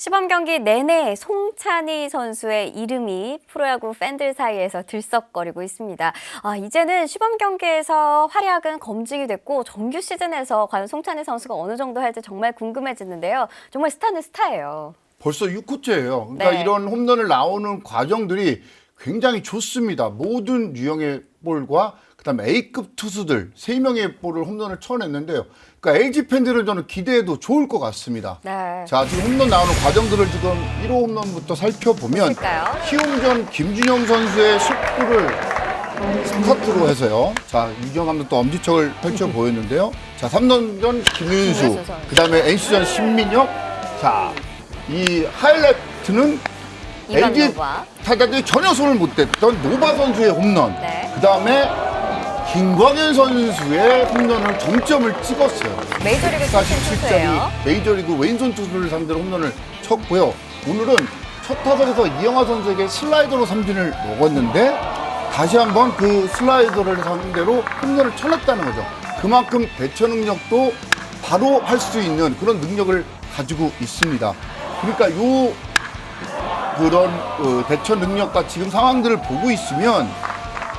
시범 경기 내내 송찬희 선수의 이름이 프로야구 팬들 사이에서 들썩거리고 있습니다. 아, 이제는 시범 경기에서 활약은 검증이 됐고 정규 시즌에서 과연 송찬희 선수가 어느 정도 할지 정말 궁금해지는데요. 정말 스타는 스타예요. 벌써 6호째예요. 그러니까 네. 이런 홈런을 나오는 과정들이 굉장히 좋습니다. 모든 유형의 볼과 그다음에 A급 투수들 세 명의 볼을 홈런을 쳐냈는데요. 그러니까 LG 팬들은 저는 기대해도 좋을 것 같습니다. 네. 자, 지금 홈런 나오는 과정들을 지금 1호 홈런부터 살펴보면? 키움전 김준영 선수의 속구를 스타트로 해서요. 자, 유정 감독도 엄지척을 펼쳐 보였는데요. 자, 3런전 김윤수, 김윤수 선수. 그다음에 NC전 신민혁. 자, 이 하이라이트는 이van LG 노바. 타자들이 전혀 손을 못 댔던 노바 선수의 홈런. 네. 그다음에 김광현 선수의 홈런을 정점을 찍었어요. 메이저리그 출신 투수예요. 47짜리 메이저리그 왼손 투수를 상대로 홈런을 쳤고요. 오늘은 첫 타석에서 이영하 선수에게 슬라이더로 삼진을 먹었는데 다시 한번 그 슬라이더를 상대로 홈런을 쳐냈다는 거죠. 그만큼 대처 능력도 바로 할 수 있는 그런 능력을 가지고 있습니다. 그러니까 요 그런 어, 대처 능력과 지금 상황들을 보고 있으면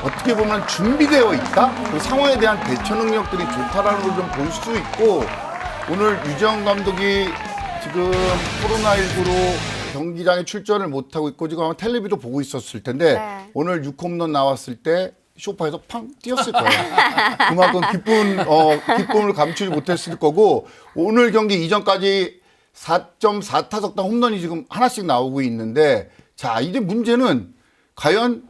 어떻게 보면 준비되어 있다. 그 상황에 대한 대처 능력들이 좋다라는 걸 좀 볼 수 있고 오늘 유정 감독이 지금 코로나19로 경기장에 출전을 못하고 있고 지금 아마 텔레비도 보고 있었을 텐데 네. 오늘 6홈런 나왔을 때 쇼파에서 팡 뛰었을 거예요. 그만큼 기쁜 어, 기쁨을 감추지 못했을 거고 오늘 경기 이전까지 4.4타석당 홈런이 지금 하나씩 나오고 있는데 자 이제 문제는 과연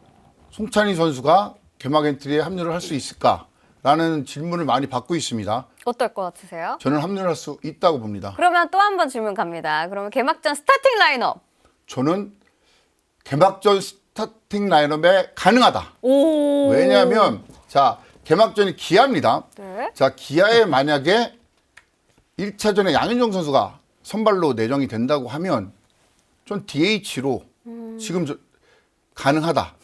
송찬희 선수가 개막 엔트리에 합류를 할 수 있을까라는 질문을 많이 받고 있습니다. 어떨 것 같으세요? 저는 합류를 할 수 있다고 봅니다. 그러면 또 한 번 질문 갑니다. 그러면 개막전 스타팅 라인업. 저는 개막전 스타팅 라인업에 가능하다. 오. 왜냐하면 자 개막전이 기아입니다. 네. 자 기아에 만약에 1차전에 양현종 선수가 선발로 내정이 된다고 하면 전 DH로 지금 저, 가능하다.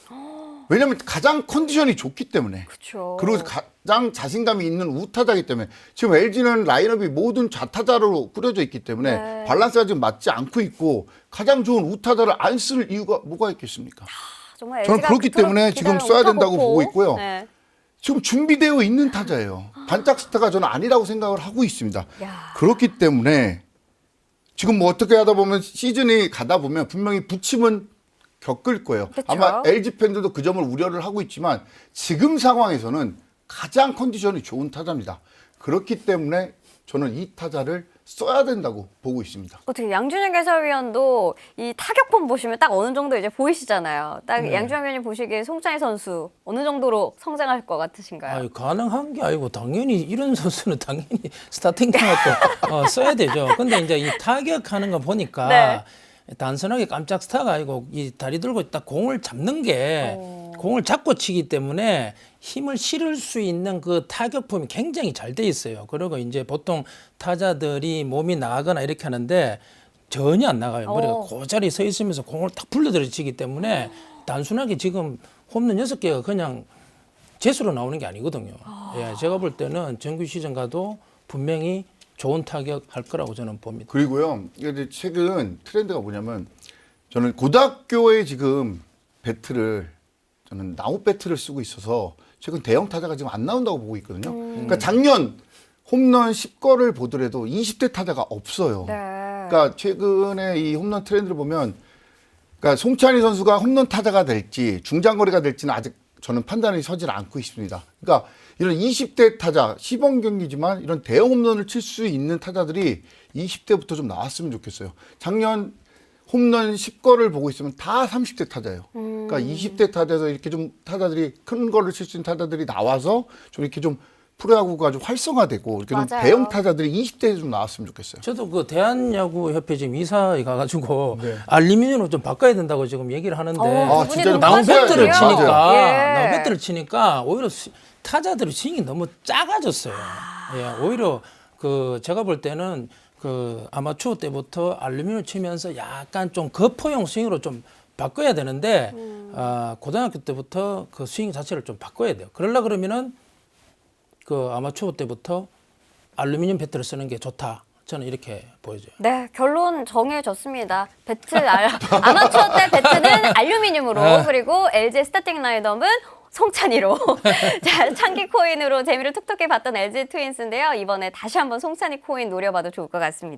왜냐하면 가장 컨디션이 좋기 때문에 그렇죠. 그리고 가장 자신감이 있는 우타자이기 때문에 지금 LG는 라인업이 모든 좌타자로 꾸려져 있기 때문에 네. 밸런스가 지금 맞지 않고 있고 가장 좋은 우타자를 안 쓸 이유가 뭐가 있겠습니까? 정말 저는 LG 가 그렇기 때문에 지금 써야 된다고. 보고 있고요. 네. 지금 준비되어 있는 타자예요. 반짝 스타가 저는 아니라고 생각을 하고 있습니다. 야. 그렇기 때문에 지금 뭐 어떻게 하다 보면 시즌이 가다 보면 분명히 부침은 겪을 거예요. 그쵸. 아마 LG 팬들도 그 점을 우려를 하고 있지만 지금 상황에서는 가장 컨디션이 좋은 타자입니다. 그렇기 때문에 저는 이 타자를 써야 된다고 보고 있습니다. 어떻게 양준혁 해설위원도 이 타격폼 보시면 딱 어느 정도 이제 보이시잖아요. 딱 네. 양준혁 위원이 보시기에 송찬희 선수 어느 정도로 성장할 것 같으신가요? 아유, 가능한 게 아니고 당연히 이런 선수는 당연히 스타팅 타격도 어, 써야 되죠. 근데 이제 이 타격하는 거 보니까 네. 단순하게 깜짝 스타가 아니고 이 다리 들고 딱 공을 잡는 게 어. 공을 잡고 치기 때문에 힘을 실을 수 있는 그 타격폼이 굉장히 잘 돼 있어요. 그리고 이제 보통 타자들이 몸이 나가거나 이렇게 하는데 전혀 안 나가요. 머리가 어. 그 자리에 서 있으면서 공을 탁 불러들여 치기 때문에 단순하게 지금 홈런 여섯 개가 그냥 재수로 나오는 게 아니거든요. 예, 제가 볼 때는 정규 시즌 가도 분명히 좋은 타격 할 거라고 저는 봅니다. 그리고요, 최근 트렌드가 뭐냐면 저는 고등학교에 지금 배트를 저는 나우 배트를 쓰고 있어서 최근 대형 타자가 지금 안 나온다고 보고 있거든요. 그러니까 작년 홈런 10거를 보더라도 20대 타자가 없어요. 네. 그러니까 최근에 이 홈런 트렌드를 보면 그러니까 송찬희 선수가 홈런 타자가 될지 중장거리가 될지는 아직 저는 판단이 서질 않고 있습니다. 그러니까 이런 20대 타자 시범 경기지만 이런 대형 홈런을 칠 수 있는 타자들이 20대부터 좀 나왔으면 좋겠어요. 작년 홈런 10거를 보고 있으면 다 30대 타자예요. 그러니까 20대 타자에서 이렇게 좀 타자들이 큰 거를 칠 수 있는 타자들이 나와서 좀 이렇게 좀 프로야구가 좀 활성화되고 이렇게 좀 맞아요. 대형 타자들이 20대에 좀 나왔으면 좋겠어요. 저도 그 대한야구협회 지금 이사에 가가지고 네. 알루미늄으로 좀 바꿔야 된다고 지금 얘기를 하는데 어, 아, 너무 나무 배트를 맞아요. 치니까. 예. 나무 배트를 치니까 오히려 스- 타자들의 스윙이 너무 작아졌어요. 예, 오히려 그 제가 볼 때는 그 아마추어 때부터 알루미늄 치면서 약간 좀 거포형 스윙으로 좀 바꿔야 되는데 아, 고등학교 때부터 그 스윙 자체를 좀 바꿔야 돼요. 그러려 그러면은 그 아마추어 때부터 알루미늄 배트를 쓰는 게 좋다. 저는 이렇게 보여져요. 네, 결론 정해졌습니다. 배트 알, 아마추어 때 배트는 알루미늄으로 아. 그리고 LG 스타팅 라인업은 송찬이로 자 창기 코인으로 재미를 톡톡히 봤던 LG 트윈스인데요. 이번에 다시 한번 송찬이 코인 노려봐도 좋을 것 같습니다.